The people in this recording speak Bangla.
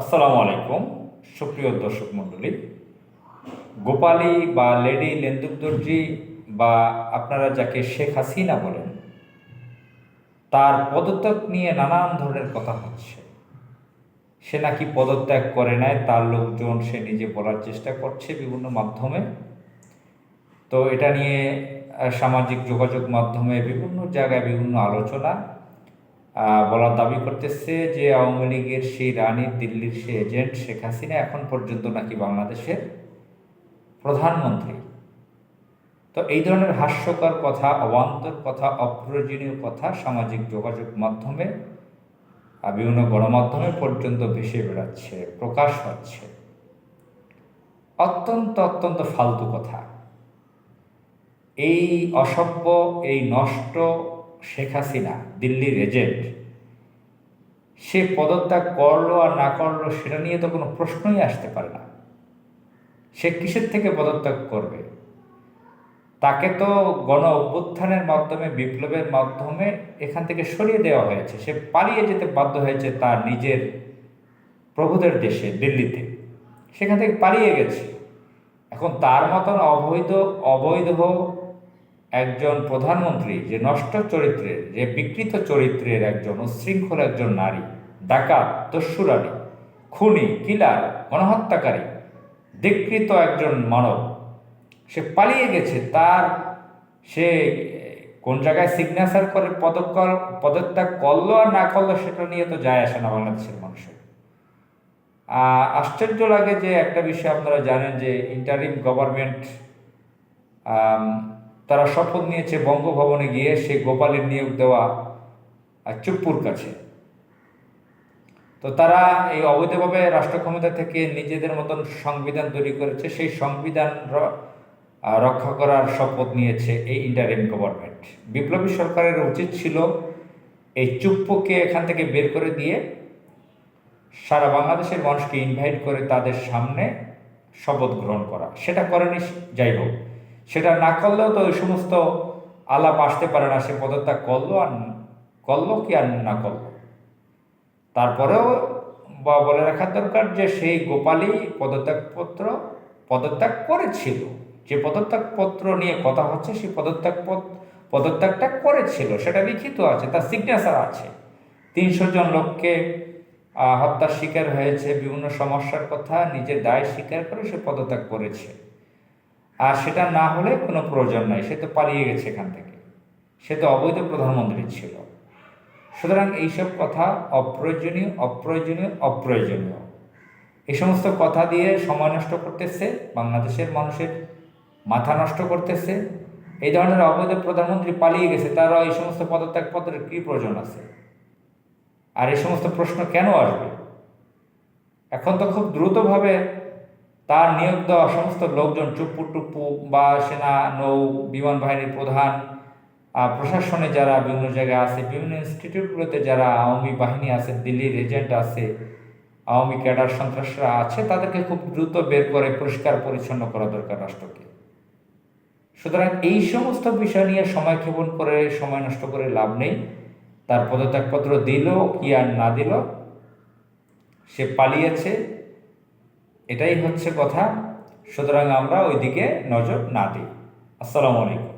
আসসালামু আলাইকুম, সুপ্রিয় দর্শক মণ্ডলী। গোপালী বা লেডি লেন্দুকদর্জি বা আপনারা যাকে শেখ হাসিনা বলেন, তার পদত্যাগ নিয়ে নানান ধরনের কথা হচ্ছে। সে নাকি পদত্যাগ করে নেয় তার লোকজন সে নিজে বলার চেষ্টা করছে বিভিন্ন মাধ্যমে। তো এটা নিয়ে সামাজিক যোগাযোগ মাধ্যমে বিভিন্ন জায়গায় বিভিন্ন আলোচনা বলার দাবি করতেছে যে আওয়ামী লীগের সেই রানী দিল্লির সে এজেন্ট শেখ হাসিনা এখন পর্যন্ত নাকি বাংলাদেশের প্রধানমন্ত্রী। তো এই ধরনের হাস্যকর কথা, অবান্তর কথা, অপ্রয়োজনীয় কথা সামাজিক যোগাযোগ মাধ্যমে বিভিন্ন গণমাধ্যমে পর্যন্ত ভেসে বেড়াচ্ছে, প্রকাশ হচ্ছে অত্যন্ত অত্যন্ত ফালতু কথা। এই অসভ্য, এই নষ্ট শেখ হাসিনা, দিল্লির এজেন্ট, সে পদত্যাগ করল আর না করল সেটা নিয়ে তো কোনো প্রশ্নই আসতে পারে না। সে কিসের থেকে পদত্যাগ করবে? তাকে তো গণ অভ্যুত্থানের মাধ্যমে, বিপ্লবের মাধ্যমে এখান থেকে সরিয়ে দেওয়া হয়েছে। সে পালিয়ে যেতে বাধ্য হয়েছে তার নিজের প্রভুদের দেশে, দিল্লিতে। সেখান থেকে পালিয়ে গেছে। এখন তার মতন অবৈধ অবৈধ একজন প্রধানমন্ত্রী, যে নষ্ট চরিত্রের যে বিকৃত চরিত্রের একজন উশৃঙ্খল একজন নারী, ডাকাত, দস্যুরানী, খুনি, কিলার, গণহত্যাকারী, বিকৃত একজন মানব, সে পালিয়ে গেছে, তার সে কোন জায়গায় সিগনেচার করে পদক পদত্যাগ করল আর না করল, সেটা নিয়ে তো যায় আসে না বাংলাদেশের মানুষের। আশ্চর্য লাগে যে একটা বিষয় আপনারা জানেন যে ইন্টারিম গভর্নমেন্ট তারা শপথ নিয়েছে বঙ্গভবনে গিয়ে সে গোপালের নিয়োগ দেওয়া আহ, চুপ্পুর কাছে। তো তারা এই অবৈধভাবে রাষ্ট্র ক্ষমতা থেকে নিজেদের মতন সংবিধান তৈরি করেছে সেই সংবিধান রক্ষা করার শপথ নিয়েছে এই ইন্টারিম গভর্নমেন্ট বিপ্লবী সরকারের উচিত ছিল এই চুপ্পুকে এখান থেকে বের করে দিয়ে সারা বাংলাদেশের মানুষকে ইনভাইট করে তাদের সামনে শপথ গ্রহণ করা। সেটা করেনি যাই হোক। সেটা না করলেও তো ওই সমস্ত আলাপ আসতে পারে না, সে পদত্যাগ করল আর করল কি আর না করল। তারপরেও বা বলে রাখার দরকার যে সেই গোপালী পদত্যাগপত্র, পদত্যাগ করেছিল। যে পদত্যাগপত্র নিয়ে কথা হচ্ছে, সেই পদত্যাগ পদত্যাগটা করেছিল। সেটা লিখিত আছে, তার সিগনেচার আছে। তিনশো জন লোককে হত্যার শিকার হয়েছে, বিভিন্ন সমস্যার কথা, নিজের দায় স্বীকার করে সে পদত্যাগ করেছে। আর সেটা না হলে কোনো প্রয়োজন নাই, সে তো পালিয়ে গেছে এখান থেকে। সে তো অবৈধ প্রধানমন্ত্রী ছিল। সুতরাং এইসব কথা অপ্রয়োজনীয় অপ্রয়োজনীয় অপ্রয়োজনীয়। এই সমস্ত কথা দিয়ে সময় নষ্ট করতেছে, বাংলাদেশের মানুষের মাথা নষ্ট করতেছে। এই ধরনের অবৈধ প্রধানমন্ত্রী পালিয়ে গেছে তারা এই সমস্ত পদত্যাগপত্রের কী প্রয়োজন আছে? আর এই সমস্ত প্রশ্ন কেন আসবে? এখন তো খুব দ্রুতভাবে তার নিয়োগ দেওয়া সমস্ত লোকজন চুপ্পু টুপ্পু বা সেনা, নৌ, বিমান বাহিনীর প্রধান প্রশাসনে যারা বিভিন্ন জায়গায় আছে, বিভিন্ন ইনস্টিটিউটগুলোতে যারা আওয়ামী বাহিনী আছে, দিল্লির এজেন্ট আছে, আওয়ামী ক্যাডার সন্ত্রাসরা আছে, তাদেরকে খুব দ্রুত বের করে পরিষ্কার পরিচ্ছন্ন করা দরকার রাষ্ট্রকে। সুতরাং এই সমস্ত বিষয় নিয়ে সময় ক্ষেপণ করে, সময় নষ্ট করে লাভ নেই। তার পদত্যাগপত্র দিল, কি আর না দিল, সে পালিয়েছে। এটাই হচ্ছে কথা। সুতরাং আমরা ওইদিকে নজর না দিই। আসসালামু আলাইকুম।